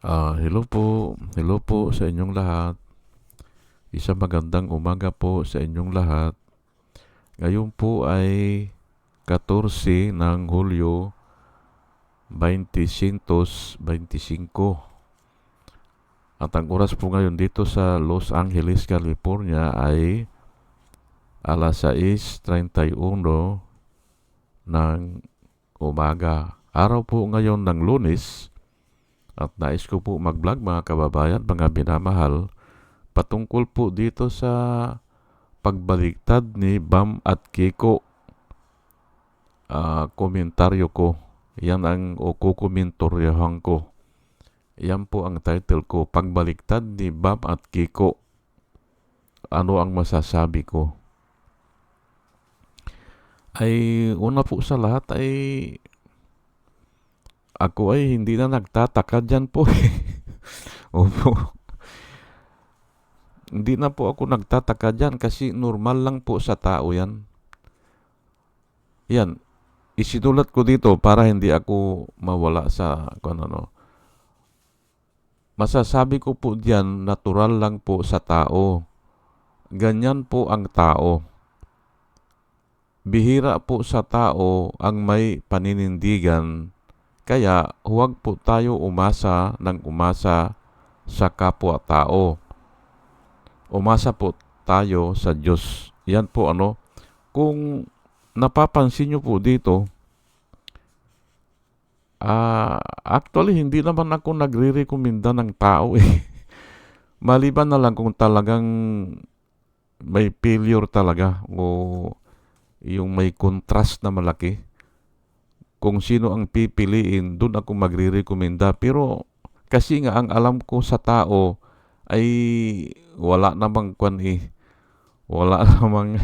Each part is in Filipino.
Ah, hello po. Hello po sa inyong lahat. Isang magandang umaga po sa inyong lahat. Ngayon po ay 14 ng Hulyo 2025. At ang oras po ngayon dito sa Los Angeles, California ay alas 6.31 ng umaga. Araw po ngayon ng lunes, at nais ko po mag-vlog mga kababayan, mga binamahal, patungkol po dito sa pagbaliktad ni Bam at Kiko. Uh, komentaryo ko. Yan ang o kukomentoryohan ko. Yan po ang title ko, Pagbaliktad ni Bam at Kiko. Ano ang masasabi ko? Ay, una po sa lahat ay ako ay hindi na nagtataka dyan po. Opo. hindi na po ako nagtataka dyan kasi normal lang po sa tao yan. Yan. Isinulat ko dito para hindi ako mawala sa kung ano. Masasabi ko po diyan, natural lang po sa tao. Ganyan po ang tao. Bihira po sa tao ang may paninindigan kaya huwag po tayo umasa ng umasa sa kapwa-tao. Umasa po tayo sa Diyos. Yan po ano. Kung napapansin nyo po dito, uh, actually hindi naman ako nagre-recommenda ng tao eh. Maliban na lang kung talagang may failure talaga o yung may contrast na malaki kung sino ang pipiliin, doon ako magre-recommenda. Pero kasi nga ang alam ko sa tao ay wala namang kwan eh. Wala namang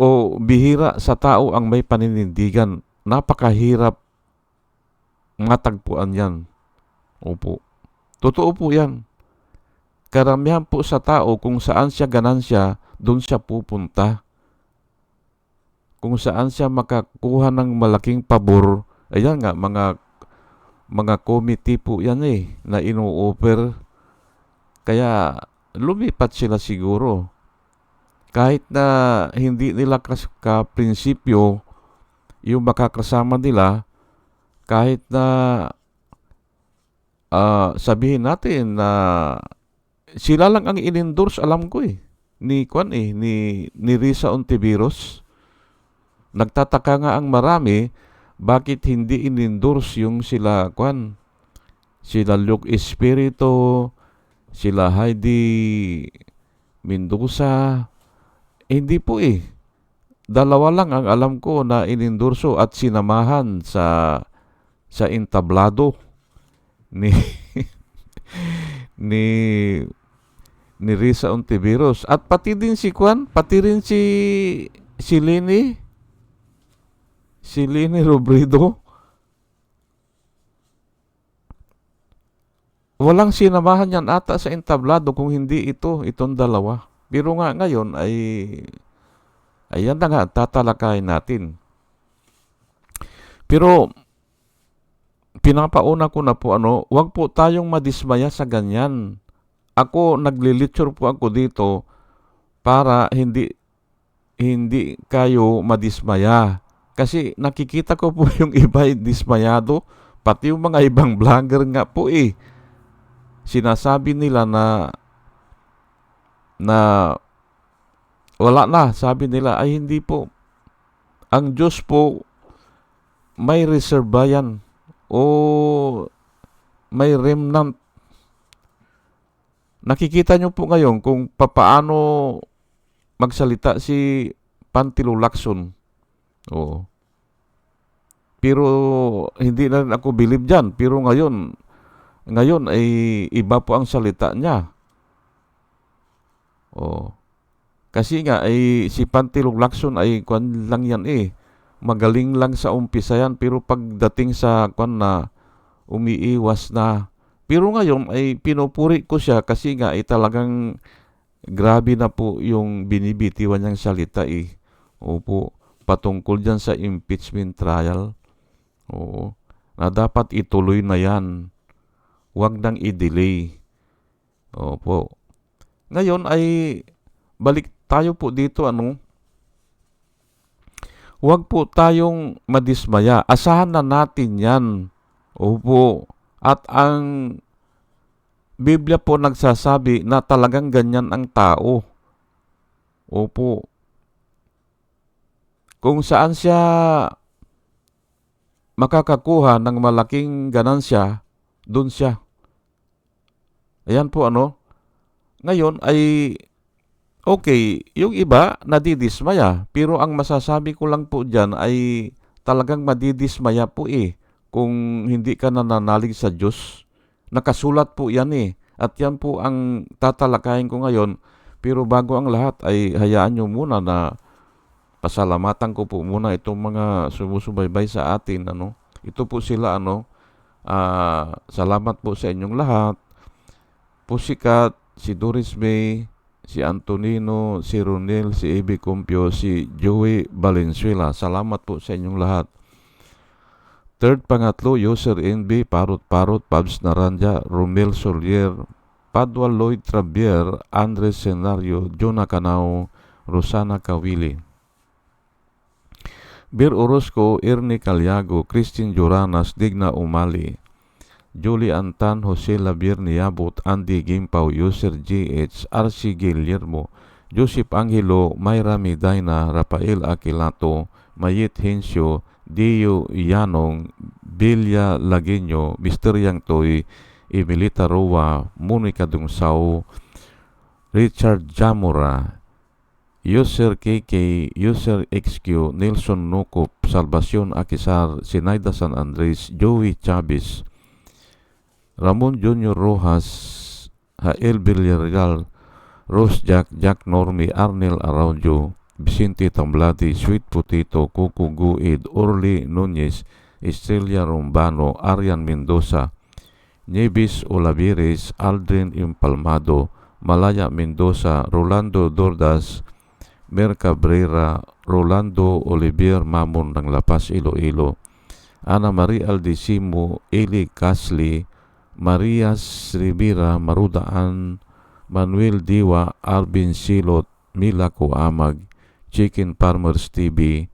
o bihira sa tao ang may paninindigan. Napakahirap matagpuan yan. Opo. Totoo po yan. Karamihan po sa tao kung saan siya ganansya, doon siya pupunta kung saan siya makakuha ng malaking pabor. Ayan nga, mga mga committee po yan eh, na ino-offer. Kaya lumipat sila siguro. Kahit na hindi nila ka-prinsipyo yung makakasama nila, kahit na uh, sabihin natin na sila lang ang in-endorse, alam ko eh, ni Kwan eh, ni, ni Risa Ontiveros Nagtataka nga ang marami bakit hindi inendorse yung sila kwan sila Luke Espiritu, sila Heidi Mendoza. Eh, hindi po eh. Dalawa lang ang alam ko na inendorso at sinamahan sa sa entablado ni ni ni Risa Ontiveros at pati din si Kwan, pati rin si si Lini si Lini Robredo, walang sinamahan yan ata sa entablado kung hindi ito, itong dalawa. Pero nga ngayon ay, ayan na nga, tatalakayin natin. Pero, pinapauna ko na po ano, wag po tayong madismaya sa ganyan. Ako, naglilitsure po ako dito para hindi hindi kayo madismaya. Kasi nakikita ko po yung iba dismayado, pati yung mga ibang vlogger nga po eh. Sinasabi nila na na wala na, sabi nila ay hindi po. Ang Diyos po may reserva yan o may remnant. Nakikita nyo po ngayon kung papaano magsalita si Pantilo Lacson Oo. Pero hindi na rin ako believe dyan. Pero ngayon, ngayon ay iba po ang salita niya. Oo. Kasi nga ay si Pantilong Lacson ay kwan lang yan eh. Magaling lang sa umpisa yan pero pagdating sa kwan na umiiwas na. Pero ngayon ay pinupuri ko siya kasi nga ay talagang grabe na po yung binibitiwan niyang salita eh. Opo patungkol dyan sa impeachment trial. Oo. Na dapat ituloy na yan. Huwag nang i-delay. Opo. Ngayon ay balik tayo po dito ano. Huwag po tayong madismaya. Asahan na natin yan. Opo. At ang Biblia po nagsasabi na talagang ganyan ang tao. Opo. Kung saan siya makakakuha ng malaking ganansya, doon siya. Ayan po ano. Ngayon ay okay, yung iba nadidismaya. Pero ang masasabi ko lang po dyan ay talagang madidismaya po eh kung hindi ka nananalig sa Diyos. Nakasulat po yan eh. At yan po ang tatalakayin ko ngayon. Pero bago ang lahat ay hayaan nyo muna na pasalamatan ko po muna itong mga sumusubaybay sa atin. Ano? Ito po sila ano. Uh, salamat po sa inyong lahat. Pusikat, si Doris May, si Antonino, si Ronel, si Ebe Compio, si Joey Valenzuela. Salamat po sa inyong lahat. Third, pangatlo, user NB, Parot Parot, Pabs Naranja, Romel Solier, Padua Lloyd Trabier, Andres Senario, Jonah Canao, Rosana Kawili. Bir Orozco, Ernie Calyago, Christine Joranas, Digna Umali, Julie Antan, Jose Labier Niabot, Andy Gimpaw, User GH, RC Guillermo, Joseph Angelo, Mayra Medina, Rafael Aquilato, Mayit Hensio, Dio Yanong, Bilya Lagenyo, Mr. Yang Toy, Emilita Roa, Monica Dungsao, Richard Jamora, User KK, User XQ, Nelson Nukop, Salvacion Akisar, Sinaida San Andres, Joey Chavez, Ramon Junior Rojas, Hael Villarreal, Rose Jack, Jack Normi, Arnel Araujo, Vicente Tamblati, Sweet Potato, Cucu Guid, Orly Nunez, Estrella Rombano, Arian Mendoza, Nieves Olavires, Aldrin Impalmado, Malaya Mendoza, Rolando Dordas, Mer Cabrera, Rolando Olivier Mamon ng Lapas Iloilo, Ana Maria Aldisimo, Eli Casli, Marias Rivera, Marudaan, Manuel Diwa, Alvin Silot, Mila Kuamag, Chicken Farmers TV,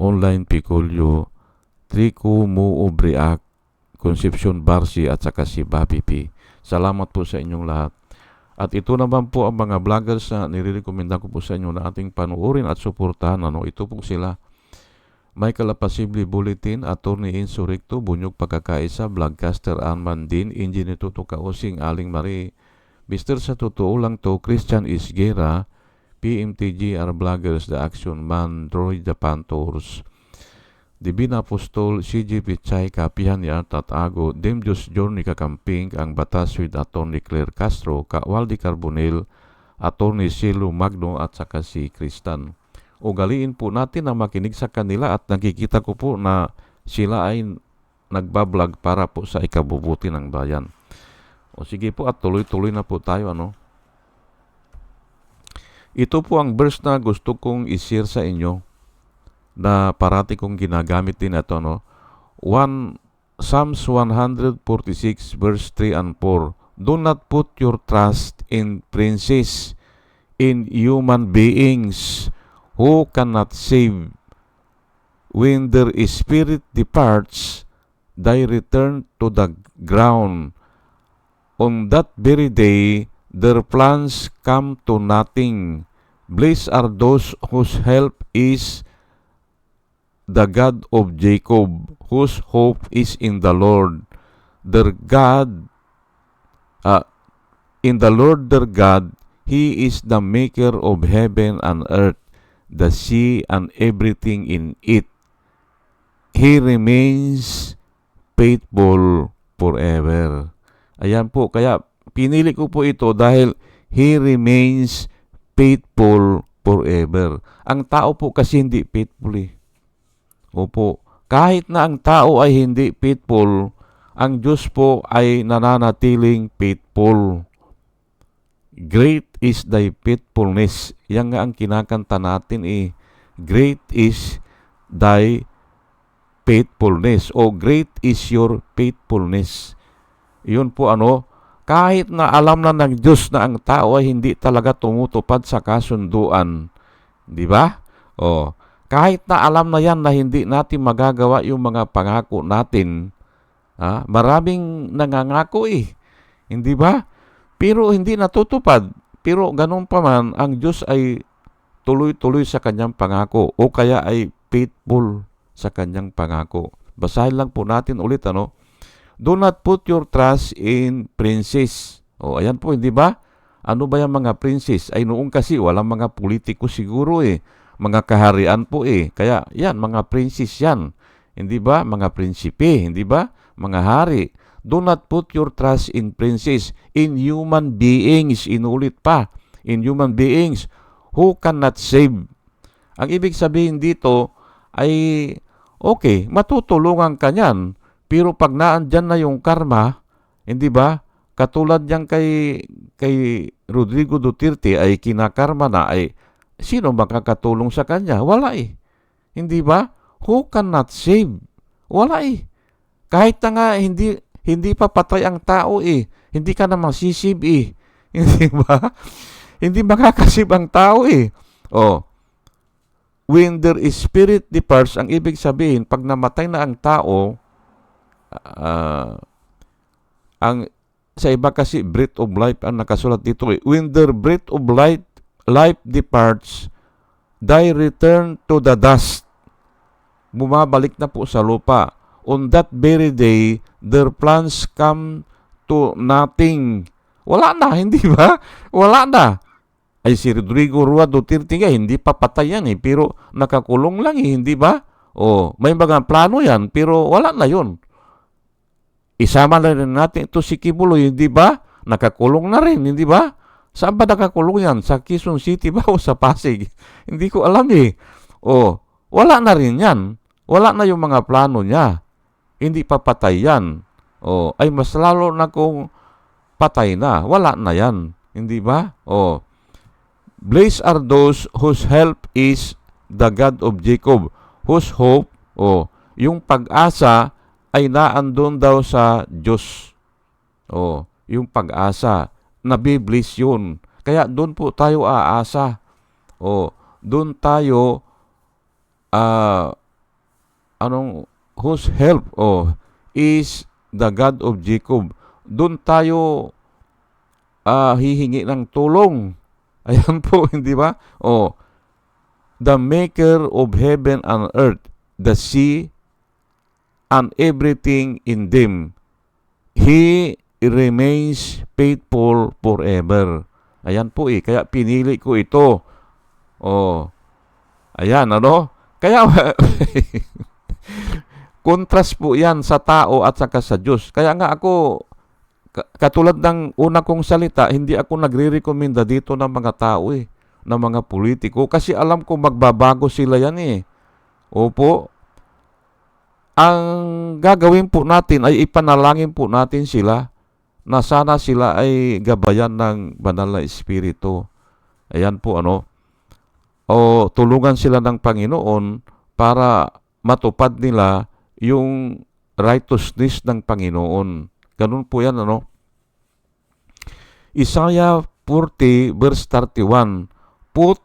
Online Picolio, Trico Mo Ubriak, Concepcion Barsi at saka si Bobby. Salamat po sa inyong lahat. At ito naman po ang mga vloggers na nirekomenda ko po sa inyo na ating panuorin at suportahan. Ano? Ito po sila. Michael Apasibli Bulletin, Attorney Insurrecto, Bunyog Pagkakaisa, Vlogcaster Arman Din, Engineer Tuto Kausing, Aling Marie, Mr. Sa Totoo Lang To, Christian Isgera, PMTGR Vloggers, The Action Man, Droid The Pantours, Divina Apostol, CG Pichay, Kapihan ni Artat Ago, Demjos Journey Kakamping, ang batas with Attorney Claire Castro, Kawaldi Carbonel, Attorney Silo Magno at saka si Kristan. Ugaliin po natin na makinig sa kanila at nakikita ko po na sila ay nagbablog para po sa ikabubuti ng bayan. O sige po at tuloy-tuloy na po tayo ano. Ito po ang verse na gusto kong i-share sa inyo na parati kong ginagamit din ito. No? One, Psalms 146 verse 3 and 4. Do not put your trust in princes, in human beings who cannot save. When their spirit departs, they return to the ground. On that very day, their plans come to nothing. Blessed are those whose help is the God of Jacob, whose hope is in the Lord. Their God, uh, in the Lord their God, He is the maker of heaven and earth, the sea and everything in it. He remains faithful forever. Ayan po, kaya pinili ko po ito dahil He remains faithful forever. Ang tao po kasi hindi faithful eh. Opo, kahit na ang tao ay hindi faithful, ang Diyos po ay nananatiling faithful. Great is thy faithfulness. Yan nga ang kinakanta natin eh. Great is thy faithfulness o great is your faithfulness. Yun po ano, kahit na alam na ng Diyos na ang tao ay hindi talaga tumutupad sa kasunduan. Di ba? O, kahit na alam na yan na hindi natin magagawa yung mga pangako natin, ha? maraming nangangako eh. Hindi ba? Pero hindi natutupad. Pero ganun pa man, ang Diyos ay tuloy-tuloy sa kanyang pangako o kaya ay faithful sa kanyang pangako. Basahin lang po natin ulit ano. Do not put your trust in princes. O ayan po, hindi ba? Ano ba yung mga princes? Ay noong kasi walang mga politiko siguro eh. Mga kaharian po eh. Kaya yan, mga princes yan. Hindi ba? Mga prinsipe, hindi ba? Mga hari. Do not put your trust in princes, in human beings. Inulit pa. In human beings who cannot save. Ang ibig sabihin dito ay okay, matutulungan ka niyan. Pero pag naandyan na yung karma, hindi ba? Katulad yan kay, kay Rodrigo Duterte ay kinakarma na ay sino makakatulong sa kanya? Wala eh. Hindi ba? Who cannot save? Wala eh. Kahit na nga hindi, hindi pa patay ang tao eh. Hindi ka na masisib eh. Hindi ba? hindi makakasib ang tao eh. Oh, when their spirit departs, ang ibig sabihin, pag namatay na ang tao, ah, ang sa iba kasi breath of life ang nakasulat dito eh. When their breath of life life departs, they return to the dust. Bumabalik na po sa lupa. On that very day, their plans come to nothing. Wala na, hindi ba? Wala na. Ay si Rodrigo Rua Duterte nga, hindi pa patay yan eh, pero nakakulong lang eh, hindi ba? O, may mga plano yan, pero wala na yun. Isama na rin natin ito si Kibuloy, hindi ba? Nakakulong na rin, hindi ba? Saan ba nakakulong yan? Sa Quezon City ba o sa Pasig? hindi ko alam eh. O, wala na rin yan. Wala na yung mga plano niya. Hindi pa patay yan. O, ay mas lalo na kung patay na. Wala na yan. Hindi ba? O, Blessed are those whose help is the God of Jacob, whose hope, o, yung pag-asa ay naandun daw sa Diyos. O, yung pag-asa, nabiblis yun. Kaya doon po tayo aasa. O, doon tayo, ah, anong, whose help, o, is the God of Jacob. Doon tayo ah, hihingi ng tulong. Ayan po, hindi ba? O, the maker of heaven and earth, the sea, and everything in them. He remains faithful forever. Ayan po eh, kaya pinili ko ito. Oh. Ayan, ano? Kaya kontras po yan sa tao at saka sa Diyos. Kaya nga ako, ka- katulad ng una kong salita, hindi ako nagre-recommenda dito ng mga tao eh, ng mga politiko. Kasi alam ko magbabago sila yan eh. Opo, ang gagawin po natin ay ipanalangin po natin sila na sana sila ay gabayan ng banal na espiritu. Ayan po ano. O tulungan sila ng Panginoon para matupad nila yung righteousness ng Panginoon. Ganun po yan ano. Isaiah 40 verse 31. Put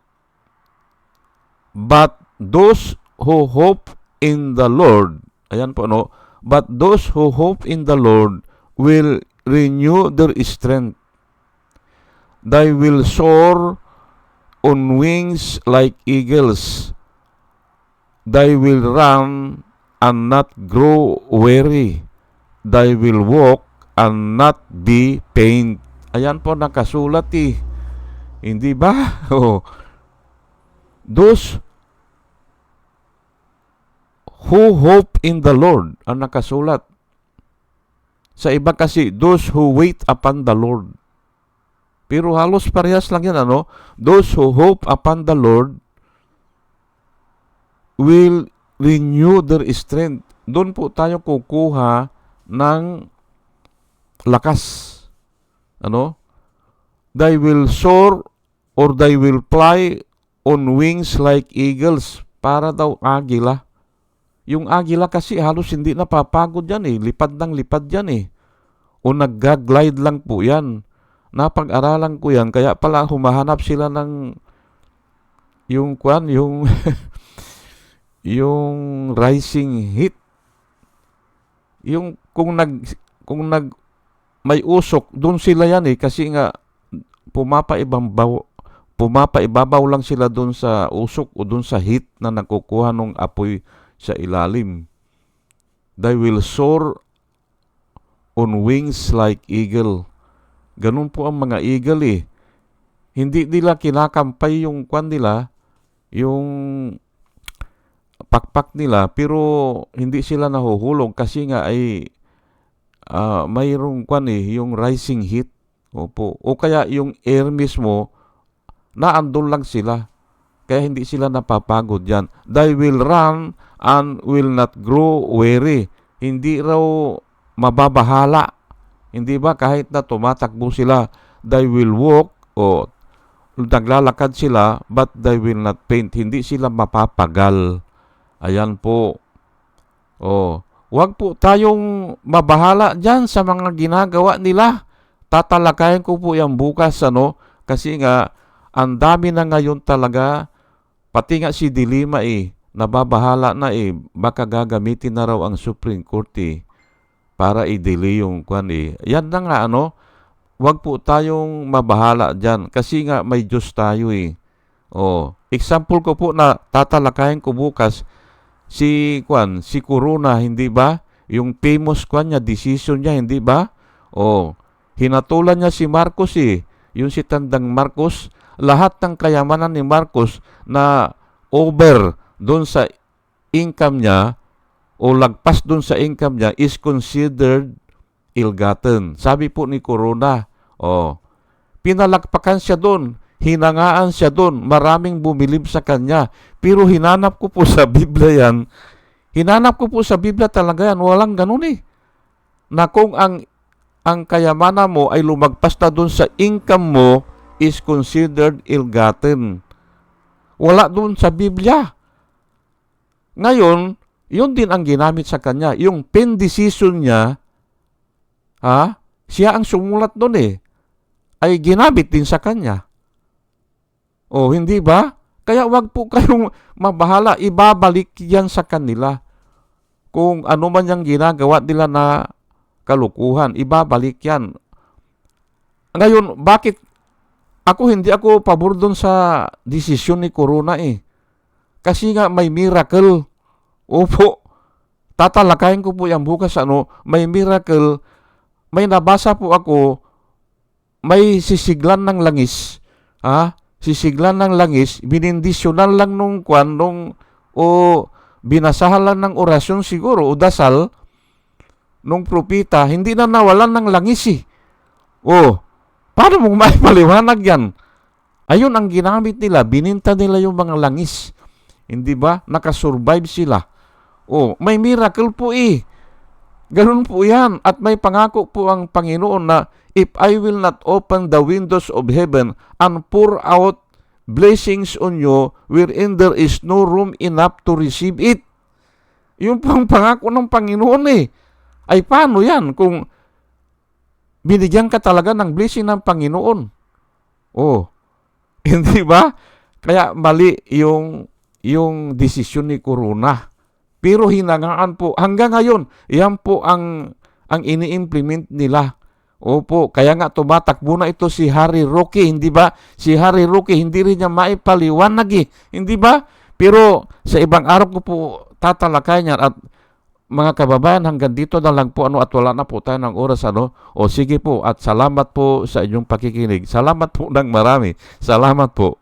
but those who hope in the Lord Ayan po, no? But those who hope in the Lord will renew their strength. They will soar on wings like eagles. They will run and not grow weary. They will walk and not be pained. Ayan po nakasulat eh. Hindi ba? Oh. Those who hope in the Lord ang nakasulat. Sa iba kasi, those who wait upon the Lord. Pero halos parehas lang yan, ano? Those who hope upon the Lord will renew their strength. Doon po tayo kukuha ng lakas. Ano? They will soar or they will fly on wings like eagles. Para daw agila. Yung agila kasi halos hindi napapagod yan eh. Lipad ng lipad yan eh. o nagga-glide lang po yan. Napag-aralan ko yan, kaya pala humahanap sila ng yung kwan, yung yung rising heat. Yung kung nag kung nag may usok, doon sila yan eh kasi nga pumapaibabaw pumapaibabaw lang sila doon sa usok o doon sa heat na nakukuha ng apoy sa ilalim. They will soar on wings like eagle. Ganun po ang mga eagle eh. Hindi nila kinakampay yung kwan nila, yung pakpak nila, pero hindi sila nahuhulog kasi nga ay ah, mayroong kwan eh, yung rising heat. Opo. O kaya yung air mismo, naandun lang sila. Kaya hindi sila napapagod yan. They will run and will not grow weary. Hindi raw mababahala. Hindi ba? Kahit na tumatakbo sila, they will walk o naglalakad sila, but they will not faint. Hindi sila mapapagal. Ayan po. Oh, wag po tayong mabahala diyan sa mga ginagawa nila. Tatalakayin ko po yan bukas ano kasi nga ang dami na ngayon talaga pati nga si Dilima eh nababahala na eh baka gagamitin na raw ang Supreme Court eh para i-delay yung kwan eh. Yan na nga ano, wag po tayong mabahala diyan kasi nga may Diyos tayo eh. Oh, example ko po na tatalakayin ko bukas si kwan, si Corona, hindi ba? Yung famous kwan niya, decision niya, hindi ba? Oh, hinatulan niya si Marcos eh. Yung si Tandang Marcos, lahat ng kayamanan ni Marcos na over doon sa income niya o lagpas doon sa income niya is considered ill-gotten. Sabi po ni Corona, oh, pinalakpakan siya doon, hinangaan siya doon, maraming bumilib sa kanya. Pero hinanap ko po sa Biblia yan, hinanap ko po sa Biblia talaga yan, walang ganun eh. Na kung ang ang kayamanan mo ay lumagpas na doon sa income mo is considered ill-gotten. Wala doon sa Biblia. Ngayon, yun din ang ginamit sa kanya. Yung pen decision niya, ha, siya ang sumulat doon eh, ay ginamit din sa kanya. O, hindi ba? Kaya wag po kayong mabahala, ibabalik yan sa kanila. Kung ano man yung ginagawa nila na kalukuhan, ibabalik yan. Ngayon, bakit ako hindi ako pabor doon sa desisyon ni Corona eh. Kasi nga may miracle. Opo, tatalakayin ko po yan bukas ano, may miracle. May nabasa po ako, may sisiglan ng langis. Ha? Sisiglan ng langis, binindisyonan lang nung kwan, nung, o binasahan lang ng orasyon siguro, o dasal, nung propita, hindi na nawalan ng langis eh. Oh, paano mong maipaliwanag yan? Ayun ang ginamit nila, bininta nila yung mga langis. Hindi ba? Nakasurvive sila. Oh, may miracle po eh. Ganun po yan. At may pangako po ang Panginoon na if I will not open the windows of heaven and pour out blessings on you wherein there is no room enough to receive it. Yung pang pangako ng Panginoon eh. Ay paano yan kung binigyan ka talaga ng blessing ng Panginoon? Oh, hindi ba? Kaya mali yung yung desisyon ni Corona. Pero hinangaan po hanggang ngayon, yan po ang ang ini-implement nila. Opo, kaya nga tumatakbo na ito si Harry Roque, hindi ba? Si Harry Roque hindi rin niya maipaliwanag eh, hindi ba? Pero sa ibang araw ko po tatalakay niya at mga kababayan, hanggang dito na lang po ano at wala na po tayo ng oras ano. O sige po at salamat po sa inyong pakikinig. Salamat po ng marami. Salamat po.